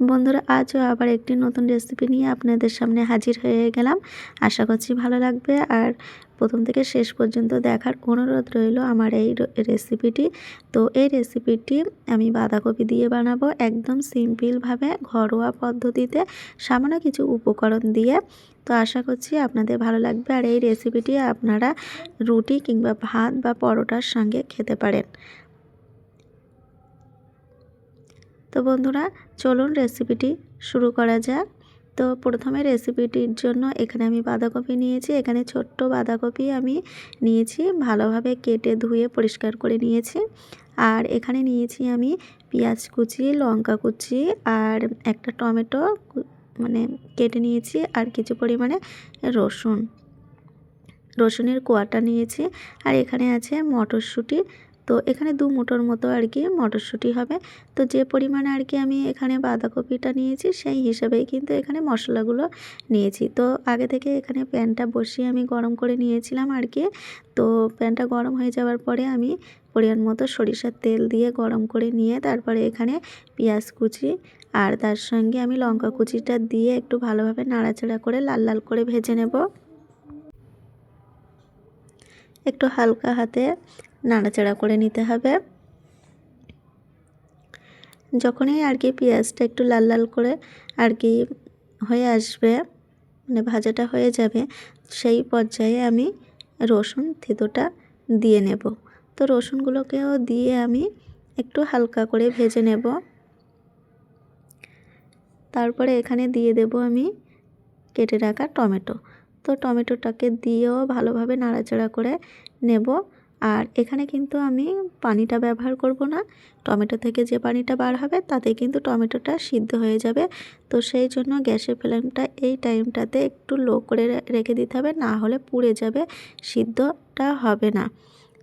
বন্ধুরা, আজও আবার একটি নতুন রেসিপি নিয়ে আপনাদের সামনে হাজির হয়ে গেলাম। আশা করছি ভালো লাগবে। আর প্রথম থেকে শেষ পর্যন্ত দেখার অনুরোধ রইল আমার এই রেসিপিটি তো এই রেসিপিটি আমি বাঁধাকপি দিয়ে বানাবো একদম সিম্পলভাবে, ঘরোয়া পদ্ধতিতে, সামান্য কিছু উপকরণ দিয়ে। তো আশা করছি আপনাদের ভালো লাগবে। আর এই রেসিপিটি আপনারা রুটি কিংবা ভাত বা পরোটার সঙ্গে খেতে পারেন। তো বন্ধুরা, চলুন রেসিপিটি শুরু করা যাক। তো প্রথমে রেসিপিটির জন্য এখানে আমি বাঁধাকপি নিয়েছি। এখানে ছোট্ট বাঁধাকপি আমি নিয়েছি, ভালোভাবে কেটে ধুয়ে পরিষ্কার করে নিয়েছি। আর এখানে নিয়েছি আমি পেঁয়াজ কুচি, লঙ্কা কুচি আর একটা টমেটো মানে কেটে নিয়েছি আর কিছু পরিমাণে রসুন। রসুনের কোয়াটা নিয়েছি আর এখানে আছে মটরশুঁটি তো এখানে দু মুঠোর মতো আর কি মটরশুঁটি হবে। তো যে পরিমাণে আর কি আমি এখানে বাঁধাকপিটা নিয়েছি, সেই হিসাবেই কিন্তু এখানে মশলাগুলো নিয়েছি। তো আগে থেকে এখানে প্যানটা বসিয়ে আমি গরম করে নিয়েছিলাম আর কি। তো প্যানটা গরম হয়ে যাওয়ার পরে আমি পরিমাণ মতো সরিষার তেল দিয়ে গরম করে নিয়ে তারপরে এখানে পেঁয়াজ কুচি আর তার সঙ্গে আমি লঙ্কা কুচিটা দিয়ে একটু ভালোভাবে নাড়াচাড়া করে লাল লাল করে ভেজে নেব। একটু হালকা হাতে নাড়াচাড়া করে নিতে হবে। যখনই আর কি পেঁয়াজটা একটু লাল লাল করে আর কি হয়ে আসবে মানে ভাজাটা হয়ে যাবে, সেই পর্যায়ে আমি রসুন থেতোটা দিয়ে নেব। তো রসুনগুলোকেও দিয়ে আমি একটু হালকা করে ভেজে নেব। তারপরে এখানে দিয়ে দেব আমি কেটে রাখা টমেটো। তো টমেটোটাকে দিয়েও ভালোভাবে নাড়াচাড়া করে নেব। আর এখানে কিন্তু আমি পানিটা ব্যবহার করব না। টমেটো থেকে যে পানিটা বার হবে, তাতে কিন্তু টমেটোটা সিদ্ধ হয়ে যাবে। তো সেই জন্য গ্যাসের ফ্লেমটা এই টাইমটাতে একটু লো করে রেখে দিতে হবে, না হলে পুড়ে যাবে, সিদ্ধটা হবে না।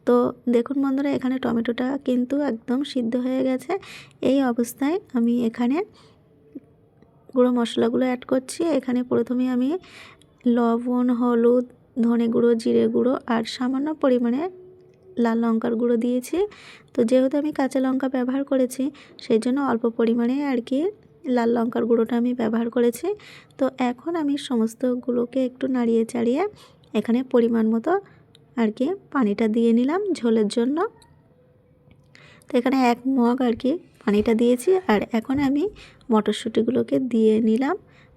তো দেখুন বন্ধুরা, এখানে টমেটোটা কিন্তু একদম সিদ্ধ হয়ে গেছে। এই অবস্থায় আমি এখানে গুঁড়ো মশলাগুলো অ্যাড করছি। এখানে প্রথমে আমি লবণ, হলুদ, ধনে গুঁড়ো, জিরে গুঁড়ো আর সামান্য পরিমাণে লাল লঙ্কার গুঁড়ো দিয়েছি। তো যেহেতু আমি কাঁচা লঙ্কা ব্যবহার করেছি, সেই জন্য অল্প পরিমাণে আর কি লাল লঙ্কার গুঁড়োটা আমি ব্যবহার করেছি। তো এখন আমি সমস্তগুলোকে একটু নাড়িয়ে চাড়িয়ে এখানে পরিমাণ মতো আর কি পানিটা দিয়ে নিলাম ঝোলের জন্য। তো এখানে এক মগ আর কি পানিটা দিয়েছি আর এখন আমি মটরশুঁটিগুলোকে দিয়ে নিলাম।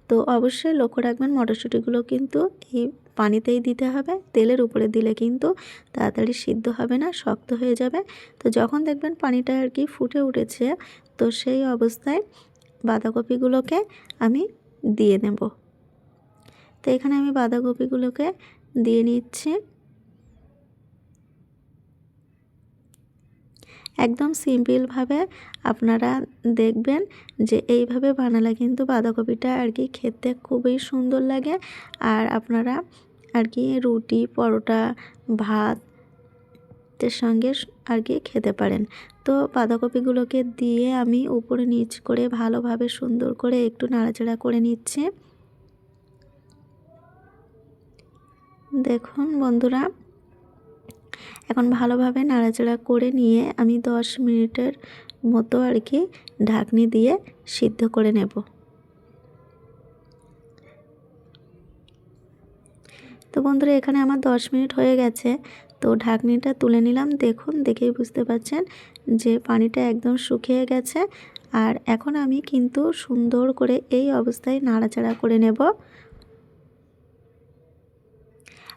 তো অবশ্যই লক্ষ্য রাখবেন মটরশুঁটিগুলো কিন্তু এই পানিতেই দিতে হবে। তেলের উপরে দিলে কিন্তু তাড়াতাড়ি সিদ্ধ হবে না, শক্ত হয়ে যাবে। তো যখন দেখবেন পানিটা আর কি ফুটে উঠেছে, তো সেই অবস্থায় বাঁধাকপিগুলোকে আমি দিয়ে নেব। তো এখানে আমি বাঁধাকপিগুলোকে দিয়ে নিচ্ছি। একদম সিম্পলভাবে আপনারা দেখবেন যে এইভাবে বানালে কিন্তু বাঁধাকপিটা আর কি খেতে খুবই সুন্দর লাগে। আর আপনারা আর কি রুটি, পরোটা, ভাত এর সঙ্গে আর কি খেতে পারেন। তো বাঁধাকপিগুলোকে দিয়ে আমি উপরে নিচ করে ভালোভাবে সুন্দর করে একটু নাড়াচাড়া করে নিচ্ছি। দেখুন বন্ধুরা এখন ভালোভাবে নাড়াচাড়া করে নিয়ে আমি দশ মিনিটের মতো আর কি ঢাকনি দিয়ে সিদ্ধ করে নেব। তো বন্ধুরা, এখানে আমার দশ মিনিট হয়ে গেছে। তো ঢাকনিটা তুলে নিলাম। দেখুন, দেখেই বুঝতে পারছেন যে পানিটা একদম শুকিয়ে গেছে। আর এখন আমি কিন্তু সুন্দর করে এই অবস্থায় নাড়াচাড়া করে নেব।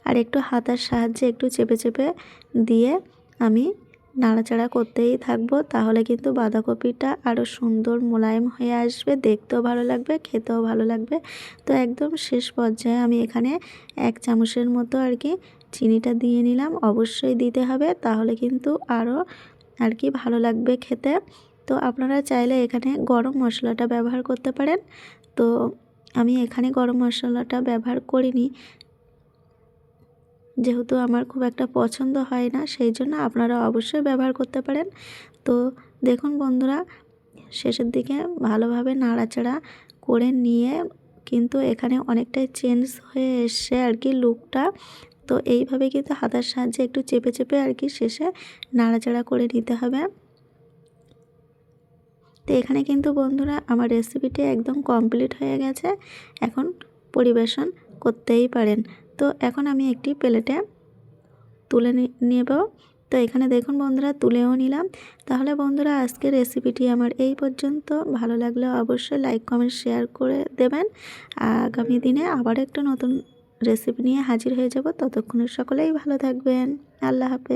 আর একটু হাতার সাহায্যে একটু চেপে চেপে দিয়ে আমি নাড়াচাড়া করতেই থাকব। তাহলে কিন্তু বাঁধাকপিটা আরও সুন্দর মোলায়েম হয়ে আসবে। দেখতেও ভালো লাগবে, খেতেও ভালো লাগবে। তো একদম শেষ পর্যায়ে আমি এখানে এক চামচের মতো আর কি চিনিটা দিয়ে নিলাম। অবশ্যই দিতে হবে, তাহলে কিন্তু আরও আর কি ভালো লাগবে খেতে। তো আপনারা চাইলে এখানে গরম মশলাটা ব্যবহার করতে পারেন। তো আমি এখানে গরম মশলাটা ব্যবহার করিনি যেহেতু আমার খুব একটা পছন্দ হয় না, সেই জন্য আপনারা অবশ্যই ব্যবহার করতে পারেন। তো দেখুন বন্ধুরা, শেষের দিকে ভালোভাবে নাড়াচাড়া করে নিয়ে কিন্তু এখানে অনেকটাই চেঞ্জ হয়ে এসছে আর কি লুকটা তো এইভাবে কিন্তু হাতার সাহায্যে একটু চেপে চেপে আর কি শেষে নাড়াচাড়া করে নিতে হবে। তো এখানে কিন্তু বন্ধুরা আমার রেসিপিটি একদম কমপ্লিট হয়ে গেছে। এখন পরিবেশন করতেই পারেন। তো এখন আমি একটি প্লেটে তুলে নেব। তো এখানে দেখুন বন্ধুরা, তুলেও নিলাম। তাহলে বন্ধুরা আজকে রেসিপিটি আমার এই পর্যন্ত। ভালো লাগলে অবশ্যই লাইক কমেন্ট শেয়ার করে দেবেন। আগামী দিনে আবার একটা নতুন রেসিপি নিয়ে হাজির হয়ে যাব। ততক্ষণে সকলেই ভালো থাকবেন। আল্লাহ হাফেজ।